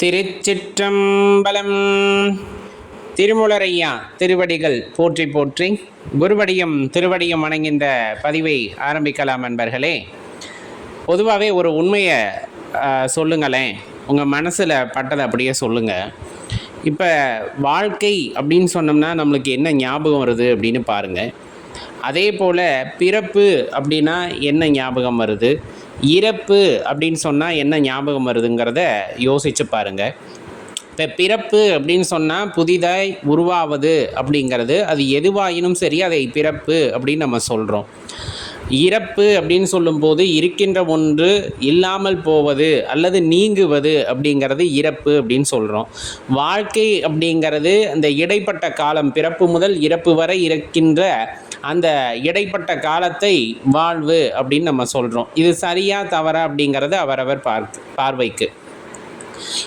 திருச்சிற்றம்பலம். திருமுலரையா திருவடிகள் போற்றி போற்றி குருவடியும் திருவடியும் வணங்கின்ற பதிவை ஆரம்பிக்கலாம் நண்பர்களே பொதுவாகவே ஒரு உண்மையை சொல்லுங்களேன். உங்கள் மனசில் பட்டதை அப்படியே சொல்லுங்கள் இப்போ வாழ்க்கை அப்படின்னு சொன்னோம்னா நம்மளுக்கு என்ன ஞாபகம் வருது அப்படின்னு பாருங்கள் அதே போல் பிறப்பு அப்படின்னா என்ன ஞாபகம் வருது? இறப்பு அப்படின்னு சொன்னால் என்ன ஞாபகம் வருதுங்கிறத யோசிச்சு பாருங்கள் இப்போ பிறப்பு அப்படின்னு சொன்னால் புதிதாய் உருவாவது அப்படிங்கிறது அது எதுவாயினும் சரி அதை பிறப்பு அப்படின்னு நம்ம சொல்கிறோம் இறப்பு அப்படின்னு சொல்லும்போது இருக்கின்ற ஒன்று இல்லாமல் போவது அல்லது நீங்குவது அப்படிங்கிறது இறப்பு அப்படின்னு சொல்கிறோம் வாழ்க்கை அப்படிங்கிறது அந்த இடைப்பட்ட காலம் பிறப்பு முதல் இறப்பு வரை இருக்கின்ற அந்த இடைப்பட்ட காலத்தை வாழ்வு அப்படின்னு நம்ம சொல்கிறோம் இது சரியா தவறா அப்படிங்கிறது அவரவர் பார்க் பார்வைக்கு.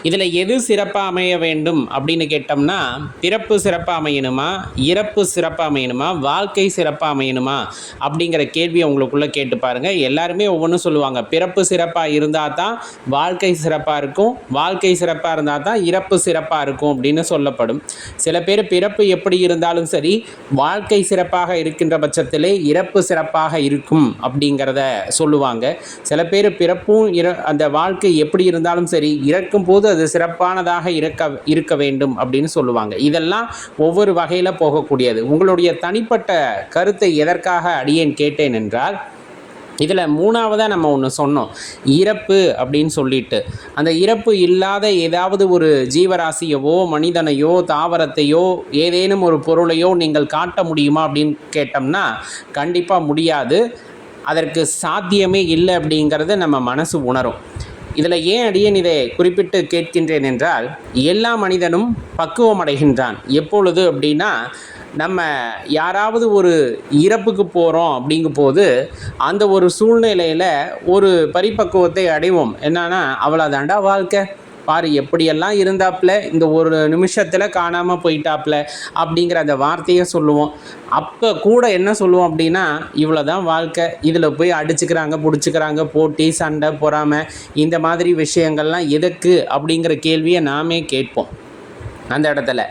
இதில் எது சிறப்பாக அமைய வேண்டும் அப்படின்னு கேட்டோம்னா பிறப்பு சிறப்பாக அமையணுமா இறப்பு சிறப்பாக அமையணுமா வாழ்க்கை சிறப்பாக அமையணுமா அப்படிங்கிற கேள்வியை உங்களுக்குள்ளே கேட்டு பாருங்கள் எல்லாருமே ஒவ்வொன்றும் சொல்லுவாங்க. பிறப்பு சிறப்பாக இருந்தால் தான் வாழ்க்கை சிறப்பாக இருக்கும். வாழ்க்கை சிறப்பாக இருந்தால் தான் இறப்பு சிறப்பாக இருக்கும் அப்படின்னு சொல்லப்படும். சில பேர் பிறப்பு எப்படி இருந்தாலும் சரி வாழ்க்கை சிறப்பாக இருக்கின்ற பட்சத்திலே இறப்பு சிறப்பாக இருக்கும் அப்படிங்கிறத சொல்லுவாங்க. சில பேர் பிறப்பும் இற அந்த வாழ்க்கை எப்படி இருந்தாலும் சரி இறக்கும் போது அது சிறப்பானதாக இருக்க இருக்க வேண்டும் அப்படின்னு சொல்லுவாங்க. இதெல்லாம் ஒவ்வொரு வகையில் போகக்கூடியது. உங்களுடைய தனிப்பட்ட கருத்தை எதற்காக அடியேன் கேட்டேன் என்றால் இதில் மூணாவதாக நம்ம ஒன்று சொன்னோம். இறப்பு அப்படின்னு சொல்லிட்டு. அந்த இறப்பு இல்லாத ஏதாவது ஒரு ஜீவராசியவோ மனிதனையோ தாவரத்தையோ ஏதேனும் ஒரு பொருளையோ நீங்கள் காட்ட முடியுமா அப்படின்னு கேட்டோம்னா கண்டிப்பாக முடியாது. அதற்கு சாத்தியமே இல்லை அப்படிங்கிறத நம்ம மனசு உணரும். இதில் ஏன் அடியேன் இதை குறிப்பிட்டு கேட்கின்றேன் என்றால் எல்லா மனிதனும் பக்குவம் அடைகின்றான். எப்பொழுது அப்படின்னா நம்ம யாராவது ஒரு இறப்புக்கு போகிறோம் அப்படிங்கும் போது அந்த ஒரு சூழ்நிலையில் ஒரு பரிபக்குவத்தை அடைவோம். என்னன்னா அவ்வளோதாண்டா வாழ்க்கை. பாரு எப்படியெல்லாம் இருந்தாப்புல இந்த ஒரு நிமிஷத்தில் காணாமல் போயிட்டாப்புல அப்படிங்கிற அந்த வார்த்தையை சொல்லுவோம். அப்போ கூட என்ன சொல்லுவோம் அப்படின்னா இவ்வளோ தான் வாழ்க்கை. இதில் போய் அடிச்சுக்கிறாங்க பிடிச்சிக்கிறாங்க போட்டி சண்டை பொறாமை இந்த மாதிரி விஷயங்கள்லாம் எதுக்கு அப்படிங்கிற கேள்வியை நாமே கேட்போம் அந்த இடத்துல.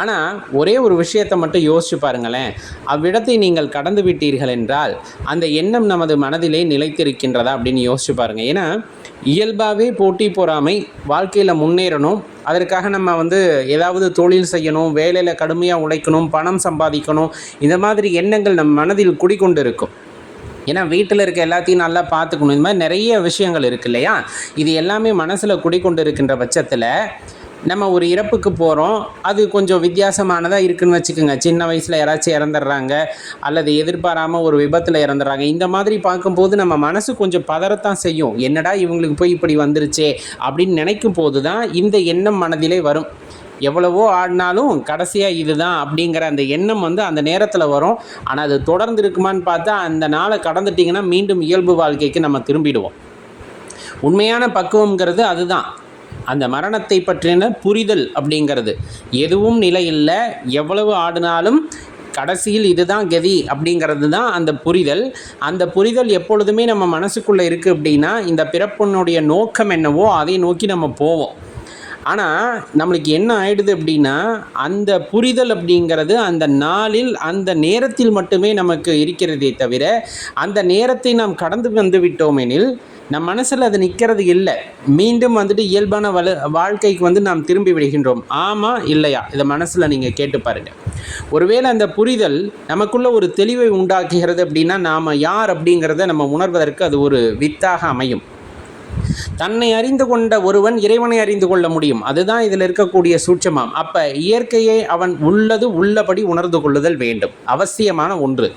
ஆனால் ஒரே ஒரு விஷயத்தை மட்டும் யோசிச்சு பாருங்களேன். அவ்விடத்தை நீங்கள் கடந்து விட்டீர்கள் என்றால் அந்த எண்ணம் நமது மனதிலே நிலைத்திருக்கின்றதா அப்படின்னு யோசிச்சு பாருங்கள் ஏன்னா இயல்பாகவே போட்டி பொறாமை வாழ்க்கையில் முன்னேறணும். அதற்காக நம்ம வந்து ஏதாவது தொழில் செய்யணும் வேலையில் கடுமையாக உழைக்கணும் பணம் சம்பாதிக்கணும். இந்த மாதிரி எண்ணங்கள் நம் மனதில் குடிக்கொண்டு இருக்கும் ஏன்னா வீட்டில் இருக்க எல்லாத்தையும் நல்லா பார்த்துக்கணும். இந்த மாதிரி நிறைய விஷயங்கள் இருக்கு இல்லையா? இது எல்லாமே மனசில் குடிக்கொண்டு இருக்கின்ற பட்சத்தில் நம்ம ஒரு இறப்புக்கு போகிறோம் அது கொஞ்சம் வித்தியாசமானதாக இருக்குன்னு வச்சுக்கோங்க. சின்ன வயசில் யாராச்சும் இறந்துடுறாங்க அல்லது எதிர்பாராமல் ஒரு விபத்தில் இறந்துடுறாங்க. இந்த மாதிரி பார்க்கும்போது நம்ம மனசு கொஞ்சம் பதறத்தான் செய்யும். என்னடா இவங்களுக்கு போய் இப்படி வந்துருச்சே அப்படின்னு நினைக்கும் போது தான் இந்த எண்ணம் மனதிலே வரும். எவ்வளவோ ஆடினாலும் கடைசியாக இதுதான் அப்படிங்கிற அந்த எண்ணம் வந்து அந்த நேரத்தில் வரும். ஆனால் அது தொடர்ந்து இருக்குமான்னு பார்த்தா அந்த நாளை கடந்துட்டிங்கன்னா மீண்டும் இயல்பு வாழ்க்கைக்கு நம்ம திரும்பிடுவோம். உண்மையான பக்குவங்கிறது அதுதான். அந்த மரணத்தை பற்றின புரிதல் அப்படிங்கிறது. எதுவும் நிலையில்லை. எவ்வளவு ஆடினாலும் கடைசியில் இதுதான் கதி அப்படிங்கிறது தான் அந்த புரிதல். அந்த புரிதல் எப்பொழுதுமே நம்ம மனசுக்குள்ளே இருக்குது அப்படின்னா இந்த பிறப்பினுடைய நோக்கம் என்னவோ அதை நோக்கி நம்ம போவோம். ஆனால் நம்மளுக்கு என்ன ஆயிடுது அப்படின்னா அந்த புரிதல் அப்படிங்கிறது அந்த நாளில் அந்த நேரத்தில் மட்டுமே நமக்கு இருக்கிறதே தவிர அந்த நேரத்தை நாம் கடந்து வந்து விட்டோமெனில் நம் மனசில் அது நிற்கிறது இல்லை. மீண்டும் வந்துட்டு இயல்பான வலு வாழ்க்கைக்கு வந்து நாம் திரும்பி விடுகின்றோம். ஆமாம் இல்லையா? இதை மனசில் நீங்கள் கேட்டு பாருங்கள் ஒருவேளை அந்த புரிதல் நமக்குள்ள ஒரு தெளிவை உண்டாக்குகிறது அப்படின்னா நாம் யார் அப்படிங்கிறத நம்ம உணர்வதற்கு அது ஒரு வித்தாக அமையும். தன்னை அறிந்து கொண்ட ஒருவன் இறைவனை அறிந்து கொள்ள முடியும். அதுதான் இதில் இருக்கக்கூடிய சூட்சமம். அப்போ இயற்கையை அவன் உள்ளது உள்ளபடி உணர்ந்து கொள்ளுதல் வேண்டும். அவசியமான ஒன்று.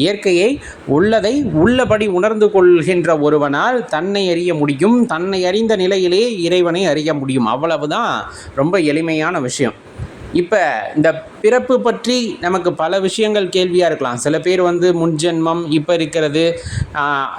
இயற்கையை உள்ளதை உள்ளபடி உணர்ந்து கொள்கின்ற ஒருவனால் தன்னை அறிய முடியும் தன்னை அறிந்த நிலையிலே இறைவனை அறிய முடியும். அவ்வளவுதான். ரொம்ப எளிமையான விஷயம். இப்போ இந்த பிறப்பு பற்றி நமக்கு பல விஷயங்கள் கேள்வியாக இருக்கலாம். சில பேர் வந்து முன்ஜென்மம் இப்போ இருக்கிறது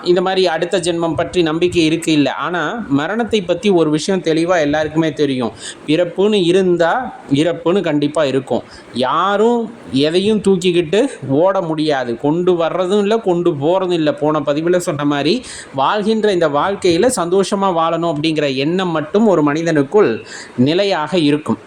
இந்த மாதிரி அடுத்த ஜென்மம் பற்றி நம்பிக்கை இருக்குது இல்லை. ஆனால் மரணத்தை பற்றி ஒரு விஷயம் தெளிவாக எல்லாருக்குமே தெரியும். பிறப்புன்னு இருந்தால் இறப்புன்னு கண்டிப்பாக இருக்கும். யாரும் எதையும் தூக்கிக்கிட்டு ஓட முடியாது. கொண்டு வர்றதும் இல்லை கொண்டு போகிறதும் இல்லை. போன பதிவில் சொன்ன மாதிரி வாழ்கின்ற இந்த வாழ்க்கையில் சந்தோஷமாக வாழணும் அப்படிங்கிற எண்ணம் மட்டும் ஒரு மனிதனுக்குள் நிலையாக இருக்கும்.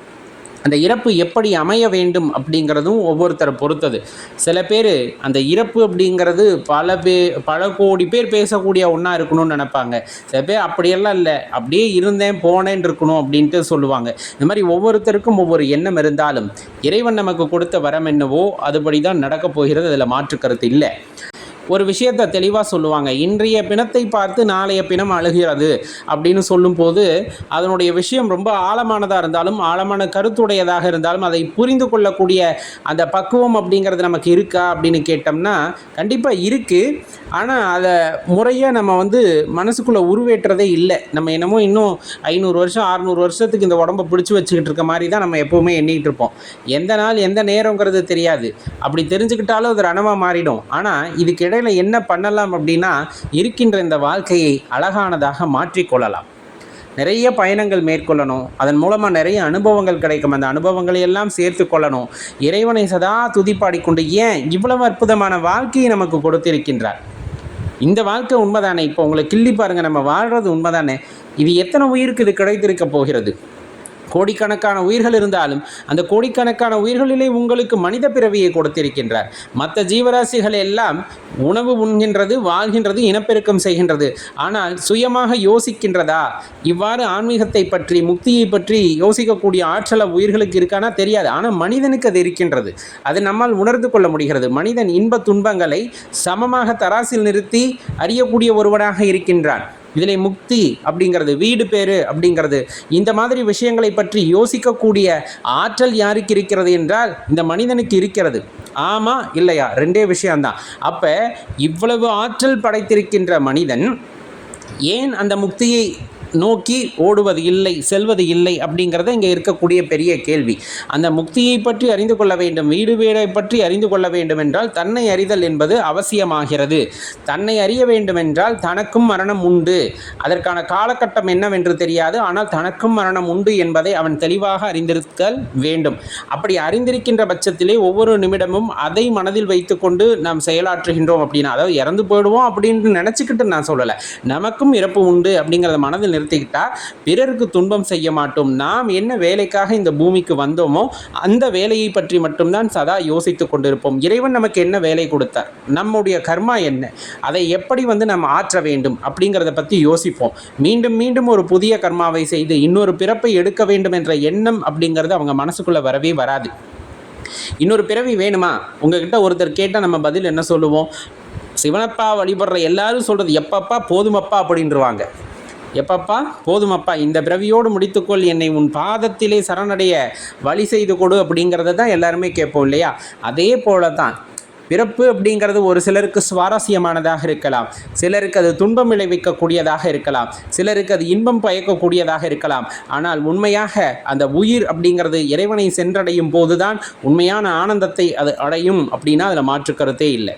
அந்த இறப்பு எப்படி அமைய வேண்டும் அப்படிங்கிறதும் ஒவ்வொருத்தரை பொறுத்தது. சில பேர் அந்த இறப்பு அப்படிங்கிறது பல பே பல கோடி பேர் பேசக்கூடிய ஒன்றா இருக்கணும்னு நினைப்பாங்க. சில பேர் அப்படியெல்லாம் இல்லை. அப்படியே இருந்தேன் போனேன் இருக்கணும் அப்படின்ட்டு சொல்லுவாங்க. இந்த மாதிரி ஒவ்வொருத்தருக்கும் ஒவ்வொரு எண்ணம் இருந்தாலும் இறைவன் நமக்கு கொடுத்த வரம் என்னவோ அதுபடி தான் நடக்கப் போகிறது. அதில் மாற்று கருத்து இல்லை. ஒரு விஷயத்தை தெளிவாக சொல்லுவாங்க. இன்றைய பிணத்தை பார்த்து நாளைய பிணம் அழுகிறது அப்படின்னு சொல்லும்போது அதனுடைய விஷயம் ரொம்ப ஆழமானதாக இருந்தாலும் ஆழமான கருத்துடையதாக இருந்தாலும் அதை புரிந்து கொள்ளக்கூடிய அந்த பக்குவம் அப்படிங்கிறது நமக்கு இருக்கா அப்படின்னு கேட்டோம்னா கண்டிப்பாக இருக்குது ஆனால் அதை முறையாக நம்ம வந்து மனசுக்குள்ளே உருவேற்றதே இல்லை. நம்ம என்னமோ இன்னும் ஐநூறு வருஷம் அறுநூறு வருஷத்துக்கு இந்த உடம்பை பிடிச்சி வச்சுக்கிட்டு இருக்க மாதிரி தான் நம்ம எப்போவுமே எண்ணிகிட்டு இருப்போம். எந்த நாள் எந்த நேரங்கிறது தெரியாது. அப்படி தெரிஞ்சுக்கிட்டாலும் அது ரணமாக மாறிடும். ஆனால் இதுக்கு இடையில என்ன பண்ணலாம் அப்படின்னா இருக்கின்ற இந்த வாழ்க்கையை அழகானதாக மாற்றிக்கொள்ளலாம் நிறைய பயணங்கள் மேற்கொள்ளணும். அதன் மூலமாக நிறைய அனுபவங்கள் கிடைக்கும். அந்த அனுபவங்களை எல்லாம் சேர்த்து கொள்ளணும். இறைவனை சதா துதிப்பாடிக்கொண்டு ஏன் இவ்வளவு அற்புதமான வாழ்க்கையை நமக்கு கொடுத்திருக்கின்றார்? இந்த வாழ்க்கை உண்மைதானே? இப்போ உங்களை கிள்ளி பாருங்க. நம்ம வாழ்கிறது உண்மைதானே? இது எத்தனை உயிருக்கு இது கிடைத்திருக்க போகிறது? கோடிக்கணக்கான உயிர்கள் இருந்தாலும் அந்த கோடிக்கணக்கான உயிர்களிலே உங்களுக்கு மனித பிறவியை கொடுத்திருக்கின்றார். மற்ற ஜீவராசிகள் எல்லாம் உணவு உண்கின்றது வாழ்கின்றது இனப்பெருக்கம் செய்கின்றது. ஆனால் சுயமாக யோசிக்கின்றதா? இவ்வாறு ஆன்மீகத்தை பற்றி முக்தியை பற்றி யோசிக்கக்கூடிய ஆற்றல உயிர்களுக்கு இருக்கானா? தெரியாது. ஆனால் மனிதனுக்கு அது இருக்கின்றது. அது நம்மால் உணர்ந்து கொள்ள முடிகிறது. மனிதன் இன்ப துன்பங்களை சமமாக தராசில் நிறுத்தி அறியக்கூடிய ஒருவனாக இருக்கின்றான். இதில் முக்தி அப்படிங்கிறது வீடு பேரு அப்படிங்கிறது. இந்த மாதிரி விஷயங்களை பற்றி யோசிக்கக்கூடிய ஆற்றல் யாருக்கு இருக்கிறது என்றால் இந்த மனிதனுக்கு இருக்கிறது. ஆமா இல்லையா? ரெண்டே விஷயம்தான். அப்போ இவ்வளவு ஆற்றல் படைத்திருக்கின்ற மனிதன் ஏன் அந்த முக்தியை நோக்கி ஓடுவது இல்லை செல்வது இல்லை அப்படிங்கிறத இங்கே இருக்கக்கூடிய பெரிய கேள்வி. அந்த முக்தியை பற்றி அறிந்து கொள்ள வேண்டும் வீடு வீடை பற்றி அறிந்து கொள்ள வேண்டும் என்றால் தன்னை அறிதல் என்பது அவசியமாகிறது. தன்னை அறிய வேண்டுமென்றால் தனக்கும் மரணம் உண்டு. அதற்கான காலகட்டம் என்னவென்று தெரியாது ஆனால் தனக்கும் மரணம் உண்டு என்பதை அவன் தெளிவாக அறிந்திருத்தல் வேண்டும். அப்படி அறிந்திருக்கின்ற பட்சத்திலே ஒவ்வொரு நிமிடமும் அதை மனதில் வைத்துக்கொண்டு நாம் செயலாற்றுகின்றோம் அப்படின்னா அதாவது இறந்து போயிடுவோம் அப்படின்னு நினச்சிக்கிட்டு நான் சொல்லலை. நமக்கும் இறப்பு உண்டு அப்படிங்கிறத மனதில் செலுத்திக்கிட்டா பிறருக்கு துன்பம் செய்ய மாட்டோம். நாம் என்ன வேலைக்காக இந்த பூமிக்கு வந்தோமோ அந்த வேலையை பற்றி மட்டும்தான் சதா யோசித்து கொண்டிருப்போம். இறைவன் நமக்கு என்ன வேலை கொடுத்தார்? நம்முடைய கர்மா என்ன? அதை எப்படி வந்து நம்ம ஆற்ற வேண்டும் அப்படிங்கிறத பற்றி யோசிப்போம். மீண்டும் மீண்டும் ஒரு புதிய கர்மாவை செய்து இன்னொரு பிறப்பை எடுக்க வேண்டும் என்ற எண்ணம் அப்படிங்கிறது அவங்க மனசுக்குள்ளே வரவே வராது. இன்னொரு பிறவி வேணுமா? உங்ககிட்ட ஒருத்தர் கேட்டால் நம்ம பதில் என்ன சொல்லுவோம்? சிவனப்பா வழிபடுற எல்லாரும் சொல்கிறது எப்பப்பா போதுமப்பா அப்படின்றவாங்க. எப்பப்பா? போதுமப்பா இந்த பிறவியோடு முடித்துக்கொள். என்னை உன் பாதத்திலே சரணடைய வழி செய்து கொடு அப்படிங்கிறத தான் எல்லாருமே கேட்போம் இல்லையா? அதே போல தான் பிறப்பு அப்படிங்கிறது ஒரு சிலருக்கு சுவாரஸ்யமானதாக இருக்கலாம். சிலருக்கு அது துன்பம் விளைவிக்கக்கூடியதாக இருக்கலாம். சிலருக்கு அது இன்பம் பயக்கக்கூடியதாக இருக்கலாம். ஆனால் உண்மையாக அந்த உயிர் அப்படிங்கிறது இறைவனை சென்றடையும் போதுதான் உண்மையான ஆனந்தத்தை அது அடையும் அப்படின்னா அதில் மாற்று கருத்தே இல்லை.